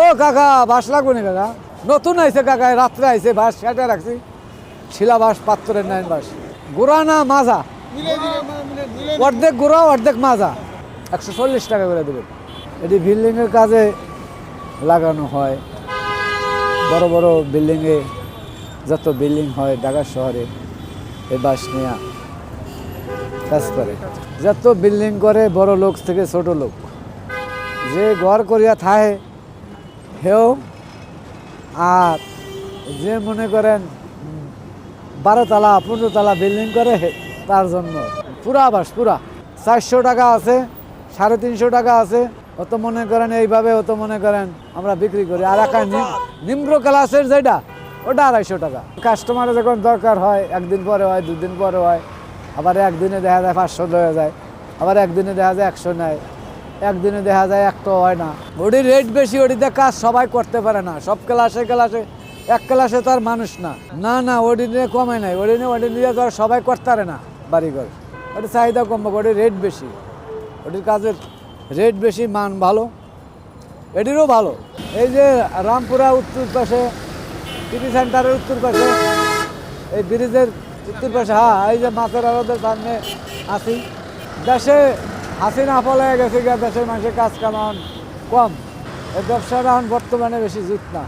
ও কাকা, বাস লাগবে না কাকা? নতুন আইছে কাকা রাত্রে আইছে বাস সেটা রাখছি। শিলা বাস পাত্রের নাইন বাস। গোড়া না মাজা? অর্ধেক গোড়া, অর্ধেক মাজা। একশো চল্লিশ টাকা করে দেবেন। এটি বিল্ডিংয়ের কাজে লাগানো হয়। বড় বড় বিল্ডিংয়ে যত বিল্ডিং হয় ঢাকা শহরে এই বাস নেয়া কাজ করে। যত বিল্ডিং করে বড় লোক থেকে ছোট লোক। যে ঘর করিয়া থাহে হেও আর যে মনে করেন উম, বারো তালা পনেরো তালা বিল্ডিং করে তার জন্য। পুরা বাস পুরা। চারশো টাকা আছে সাড়ে তিনশো টাকা আছে। অত মনে করেন এইভাবে অত মনে করেন আমরা বিক্রি করি। আর একটা নি- নিম্ন ক্লাসের যেটা ওটা আড়াইশো টাকা। কাস্টমারের যখন দরকার হয় একদিন পরে হয় দুদিন পরে হয় আবার একদিনে দেখা যায় পাঁচশো হয়ে যায় আবার একদিনে দেখা যায় একশো নেয়। একদিনে দেখা যায় একটা হয় না। ওটির রেট বেশি ওটিতে কাজ সবাই করতে পারে না। সব ক্লাসে ক্লাসে এক ক্লাসে তো আর মানুষ না। না না ওটি নিয়ে কমে নাই। ওটি নিয়ে ওটি নিয়ে তো আর সবাই করতে পারে না বাড়িঘর। ওটি চাহিদা কম ওটির রেট বেশি। ওটির কাজের রেট বেশি, মান ভালো। এটিরও ভালো। এই যে রামপুরা উত্তর পাশে টিভি সেন্টারের উত্তর পাশে, এই ব্রিজের উত্তর পাশে হ্যাঁ এই যে মাছের আড়তের সামনে আছি। দেশে হাসিনা ফলে গেছে গিয়া দেশের মানুষের কাজ কামান? কম। এই ব্যবসাটা এখন বর্তমানে বেশি জিত না।